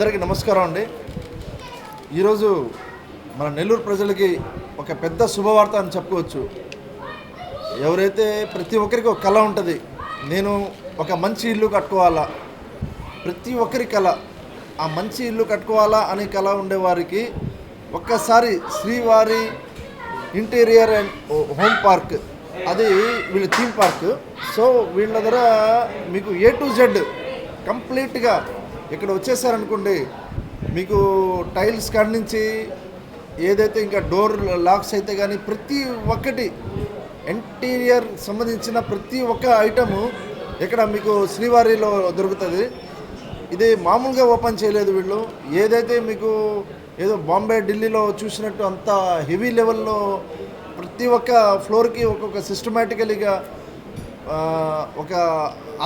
అందరికీ నమస్కారం అండి. ఈరోజు మన నెల్లూరు ప్రజలకి ఒక పెద్ద శుభవార్త అని చెప్పుకోవచ్చు. ఎవరైతే ప్రతి ఒక్కరికి ఒక కళ ఉంటుంది నేను ఒక మంచి ఇల్లు కట్టుకోవాలా? ప్రతి ఒక్కరి కళ ఆ మంచి ఇల్లు కట్టుకోవాలా అనే కళ ఉండేవారికి ఒక్కసారి శ్రీవారి ఇంటీరియర్ అండ్ హోమ్ పార్క్ అది వీళ్ళ థీమ్ పార్క్. సో వీళ్ళ దగ్గర మీకు ఏ టు జెడ్ కంప్లీట్గా ఇక్కడ వచ్చేసారనుకోండి మీకు టైల్స్ కాడి నుంచి ఏదైతే ఇంకా డోర్ లాక్స్ అయితే కానీ ప్రతి ఒక్కటి ఇంటీరియర్ సంబంధించిన ప్రతి ఒక్క ఐటము ఇక్కడ మీకు శ్రీవారిలో దొరుకుతుంది. ఇది మామూలుగా ఓపెన్ చేయలేదు వీళ్ళు. ఏదైతే మీకు ఏదో బాంబే ఢిల్లీలో చూసినట్టు అంత హెవీ లెవెల్లో ప్రతి ఒక్క ఫ్లోర్కి ఒక్కొక్క సిస్టమేటికలీగా ఒక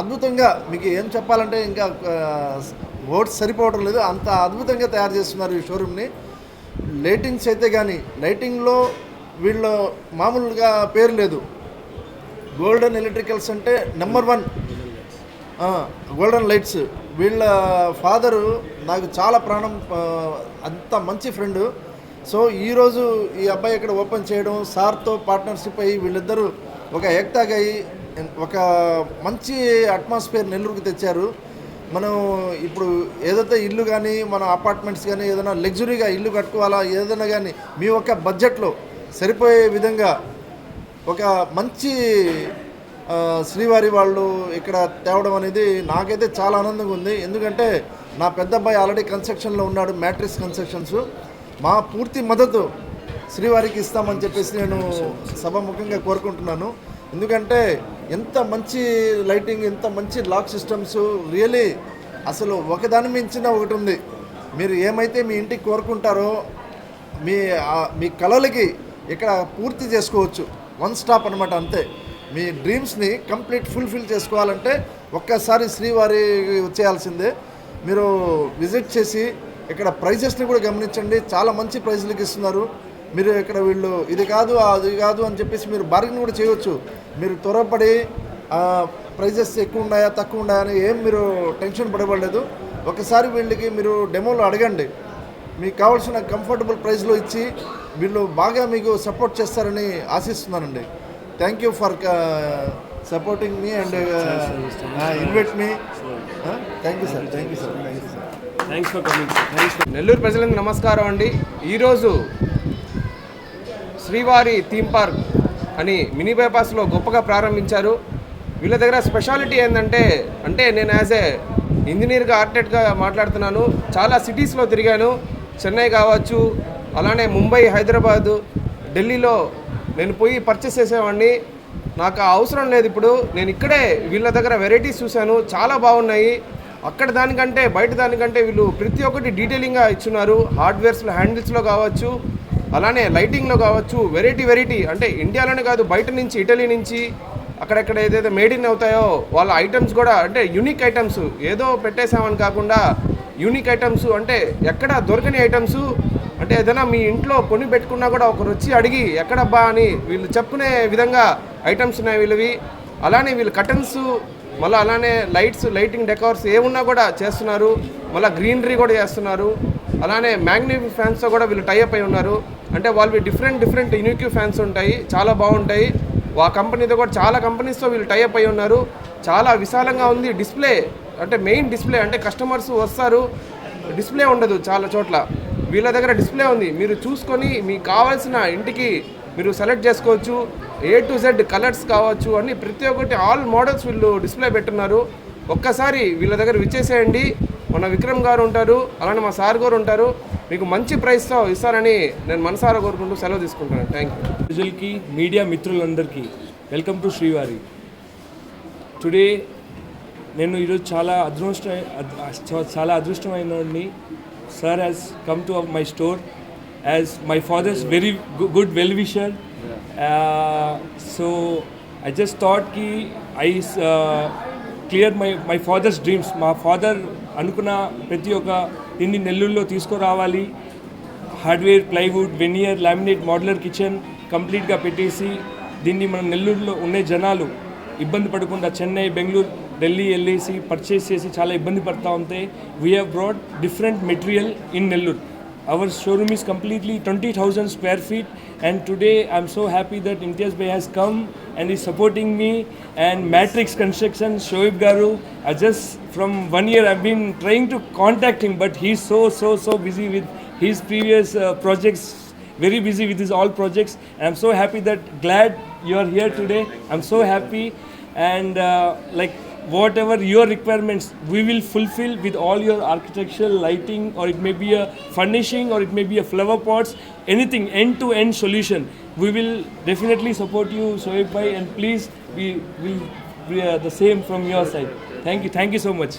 అద్భుతంగా మీకు ఏం చెప్పాలంటే ఇంకా వర్డ్స్ సరిపోవడం లేదు. అంత అద్భుతంగా తయారు చేస్తున్నారు ఈ షోరూమ్ని. లైటింగ్స్ అయితే కానీ లైటింగ్లో వీళ్ళ మామూలుగా పేరు లేదు. గోల్డెన్ ఎలక్ట్రికల్స్ అంటే నెంబర్ వన్ గోల్డెన్ లైట్స్ వీళ్ళ ఫాదరు నాకు చాలా ప్రాణం అంత మంచి ఫ్రెండ్ సో ఈరోజు ఈ అబ్బాయి ఇక్కడ ఓపెన్ చేయడం సార్తో పార్ట్నర్షిప్ అయ్యి వీళ్ళిద్దరూ ఒక ఏక్తాగా అయ్యి ఒక మంచి అట్మాస్ఫియర్ నెల్లూరుకి తెచ్చారు. మనం ఇప్పుడు ఏదైతే ఇల్లు కానీ మన అపార్ట్మెంట్స్ కానీ ఏదైనా లగ్జరీగా ఇల్లు కట్టుకోవాలా ఏదైనా కానీ మీ యొక్క బడ్జెట్లో సరిపోయే విధంగా ఒక మంచి శ్రీవారి వాళ్ళు ఇక్కడ తేవడం అనేది నాకైతే చాలా ఆనందంగా ఉంది. ఎందుకంటే నా పెద్ద అబ్బాయి ఆల్రెడీ కన్స్ట్రక్షన్లో ఉన్నాడు మ్యాట్రిక్స్ కన్స్ట్రక్షన్స్ మా పూర్తి మద్దతు శ్రీవారికి ఇస్తామని చెప్పేసి నేను సభాముఖంగా కోరుకుంటున్నాను. ఎందుకంటే ఎంత మంచి లైటింగ్ ఎంత మంచి లాక్ సిస్టమ్స్ రియలీ అసలు ఒకదాని మించిన ఒకటి ఉంది. మీరు ఏమైతే మీ ఇంటికి కోరుకుంటారో మీ మీ కళలకి ఇక్కడ పూర్తి చేసుకోవచ్చు. వన్ స్టాప్ అనమాట అంతే. మీ డ్రీమ్స్ని కంప్లీట్ ఫుల్ఫిల్ చేసుకోవాలంటే ఒక్కసారి శ్రీవారి వచ్చేయాల్సిందే. మీరు విజిట్ చేసి ఇక్కడ ప్రైజెస్ని కూడా గమనించండి. చాలా మంచి ప్రైజ్లకి ఇస్తున్నారు. మీరు ఇక్కడ వీళ్ళు ఇది కాదు అది కాదు అని చెప్పేసి మీరు బార్గెన్ కూడా చేయవచ్చు. మీరు త్వరపడి ప్రైజెస్ ఎక్కువ ఉన్నాయా తక్కువ ఉన్నాయా అని ఏం మీరు టెన్షన్ పడబడలేదు ఒకసారి వీళ్ళకి మీరు డెమోలో అడగండి. మీకు కావాల్సిన కంఫర్టబుల్ ప్రైస్లో ఇచ్చి వీళ్ళు బాగా మీకు సపోర్ట్ చేస్తారని ఆశిస్తున్నానండి. Thank you for supporting me and invite me. Thank you sir thank you sir thank you sir. Thanks for coming thanks Nellore ప్రజలకు నమస్కారం అండి. ఈరోజు శ్రీవారి థీమ్ పార్క్ అని మినీ బైపాస్లో గొప్పగా ప్రారంభించారు. వీళ్ళ దగ్గర స్పెషాలిటీ ఏంటంటే అంటే నేను యాజ్ ఏ ఇంజనీర్గా ఆర్టెట్గా మాట్లాడుతున్నాను. చాలా సిటీస్లో తిరిగాను. చెన్నై కావచ్చు అలానే ముంబై హైదరాబాదు ఢిల్లీలో నేను పోయి పర్చేస్ చేసేవాడిని. నాకు అవసరం లేదు ఇప్పుడు. నేను ఇక్కడే వీళ్ళ దగ్గర వెరైటీస్ చూశాను. చాలా బాగున్నాయి. అక్కడ దానికంటే బయట దానికంటే వీళ్ళు ప్రతి ఒక్కటి డీటెయిలింగ్గా ఇచ్చున్నారు. హార్డ్వేర్స్లో హ్యాండిల్స్లో కావచ్చు. అలానే లైటింగ్లో కావచ్చు వెరైటీ వెరైటీ అంటే ఇండియాలోనే కాదు బయట నుంచి ఇటలీ నుంచి అక్కడెక్కడ ఏదైతే మేడ్ ఇన్ అవుతాయో వాళ్ళ ఐటమ్స్ కూడా అంటే యూనిక్ ఐటమ్స్ ఏదో పెట్టేసామని కాకుండా యూనిక్ ఐటమ్స్ అంటే ఎక్కడ దొరకని ఐటమ్స్ అంటే ఏదైనా మీ ఇంట్లో కొని పెట్టుకున్నా కూడా ఒకరు వచ్చి అడిగి ఎక్కడబ్బా అని వీళ్ళు చెప్పుకునే విధంగా ఐటమ్స్ ఉన్నాయి వీళ్ళవి. అలానే వీళ్ళు కటన్స్ మళ్ళీ అలానే లైట్స్ లైటింగ్ డెకార్స్ ఏమున్నా కూడా చేస్తున్నారు. మళ్ళీ గ్రీనరీ కూడా చేస్తున్నారు. అలానే మ్యాగ్నిఫిక్ ఫ్యాన్స్తో కూడా వీళ్ళు టైఅప్ అయి ఉన్నారు. అంటే వాళ్ళవి డిఫరెంట్ డిఫరెంట్ యూనిక్యూ ఫ్యాన్స్ ఉంటాయి. చాలా బాగుంటాయి. ఆ కంపెనీతో కూడా చాలా కంపెనీస్తో వీళ్ళు టైఅప్ అయి ఉన్నారు. చాలా విశాలంగా ఉంది డిస్ప్లే అంటే మెయిన్ డిస్ప్లే అంటే కస్టమర్స్ వస్తారు. డిస్ప్లే ఉండదు చాలా చోట్ల. వీళ్ళ దగ్గర డిస్ప్లే ఉంది. మీరు చూసుకొని మీకు కావాల్సిన ఇంటికి మీరు సెలెక్ట్ చేసుకోవచ్చు. ఏ టు జెడ్ కలర్స్ కావచ్చు అని ప్రతి ఒక్కటి ఆల్ మోడల్స్ వీళ్ళు డిస్ప్లే పెట్టున్నారు. ఒక్కసారి వీళ్ళ దగ్గర విచ్చేసేయండి. మన విక్రమ్ గారు ఉంటారు. అలానే మా సార్ గారు ఉంటారు. మీకు మంచి ప్రైస్తో ఇస్తారని నేను మనసారా కోరుకుంటూ సెలవు తీసుకుంటాను థ్యాంక్ యూ ప్రజలకి మీడియా మిత్రులందరికీ వెల్కమ్ టు శ్రీవారి. టుడే నేను ఈరోజు చాలా అదృష్ట చాలా అదృష్టమైనోడిని sir has come to my store as my father's very good well wisher so I just థాట్కి I clear my my father's dreams మా ఫాదర్ అనుకున్న ప్రతి ఒక్క దీన్ని నెల్లూరులో తీసుకురావాలి. Hardware plywood veneer laminate modular kitchen కంప్లీట్గా పెట్టేసి దీన్ని మన నెల్లూరులో ఉండే జనాలు ఇబ్బంది పడకుండా చెన్నై బెంగళూరు ఢిల్లీ వెళ్ళేసి పర్చేస్ చేసి చాలా ఇబ్బంది పడతా ఉంటే we have broad different material in Nellore Our showroom is completely 20,000 square feet, and today I'm so happy that Imtiaz Bay has come and is supporting me. And Matrix Construction, Shoaib Garu, I just from one year I've been trying to contact him, but he's so so so busy with his previous uh, projects, very busy with his all projects. And I'm so happy that glad you are here today. I'm so happy, and uh, like whatever your requirements we will fulfill with all your architectural lighting or it may be a furnishing or it may be a flower pots anything end to end solution. We will definitely support you Shoaib bhai and please we will be uh, the same from your side. Thank you thank you so much